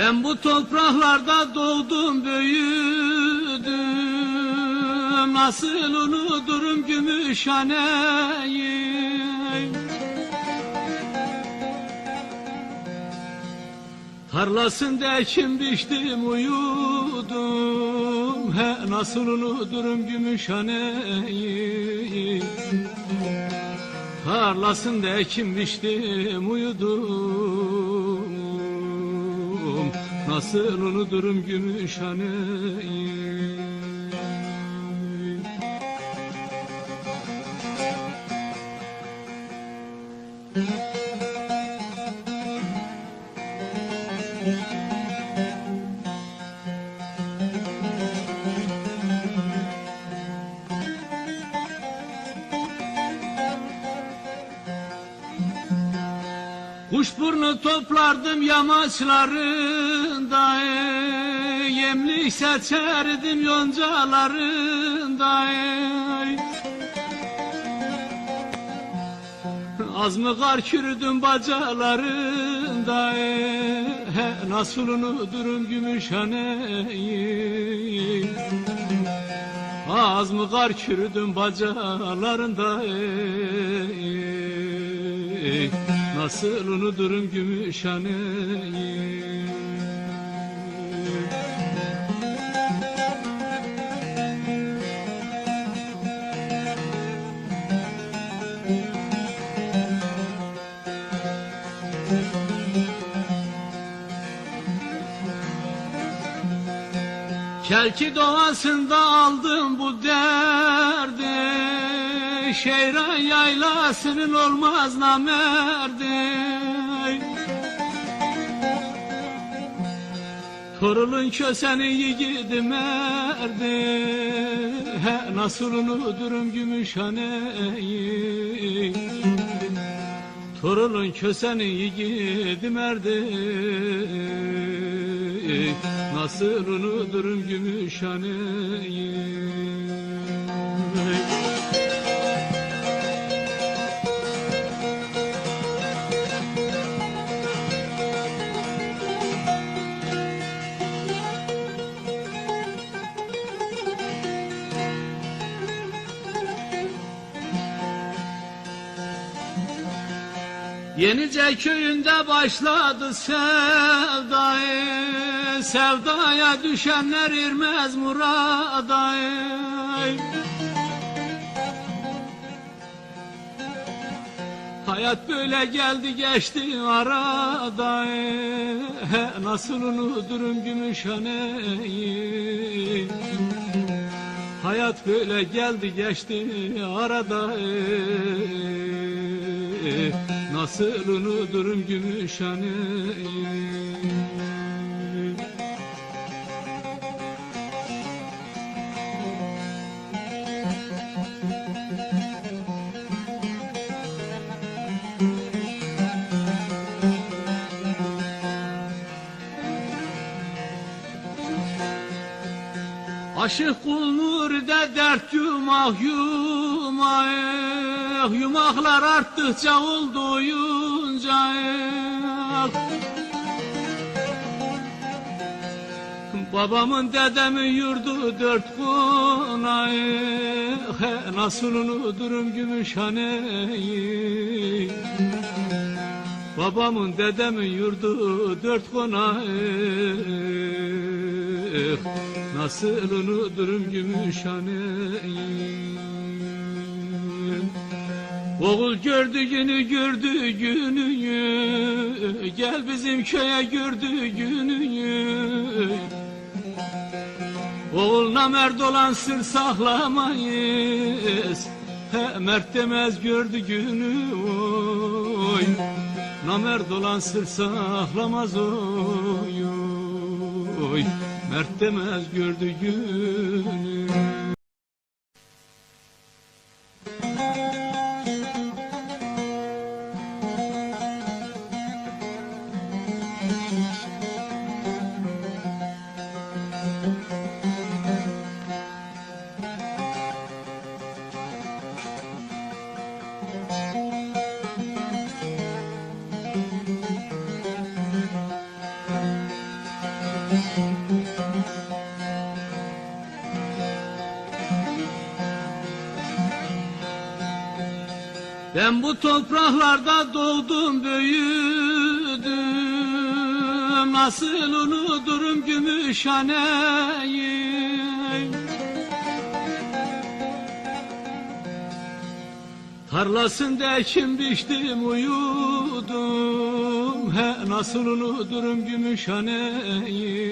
Ben bu topraklarda doğdum büyüdüm. Nasıl unuturum Gümüşhane'yi? Tarlasında ekim biçtim uyudum. He nasıl unuturum Gümüşhane'yi? Tarlasında ekim biçtim uyudum Nasıl unuturum Gümüşhane'yi Kuşburnu toplardım yamaçlarında ey, Yemlik seçerdim yoncalarında. Ey. Az mı kar kürüdüm bacalarında? Ey, he, Nasıl unuturum Gümüşhane'yi Az mı kar kürüdüm bacalarında? ey, Nasıl unuturum Gümüşhane'yi Kelki doğasında aldım bu derdi Şehran yaylasının olmaz namerdi Torulun köseni yiğidi merdi He, Nasıl unuturum Gümüşhane'yi? Torunun köseni yiğidi merdi Nasıl unuturum Gümüşhane'yi Yenice köyünde başladı sevda ey. Sevdaya düşenler irmez murada ey. Hayat böyle geldi geçti arada Nasıl unuturum Gümüşhane'yi Hayat böyle geldi geçti arada ey. Nasıl unuturum Gümüşhane'yi Aşık kul nuride dert yumak yumak eh, Yumaklar arttıkça olduğunca eh. Babamın dedemin yurdu dört kuna eh, Nasıl unuturum Gümüşhane'yi Babamın dedemin yurdu dört kona eh, Nasıl unuturum Gümüşhane'yi Oğul gördüğünü gördü gününü. Gel bizim köye gördü gününü. Oğul namert olan sır saklamayız He, mert demez gördü günü. Oy. Namert olan sır saklamaz oy. Oy. Mert demez gördü günü Ben bu topraklarda doğdum büyüdüm. Nasıl unuturum Gümüşhane'yi Tarlasında ekim biçtim uyudum. He nasıl unuturum Gümüşhane'yi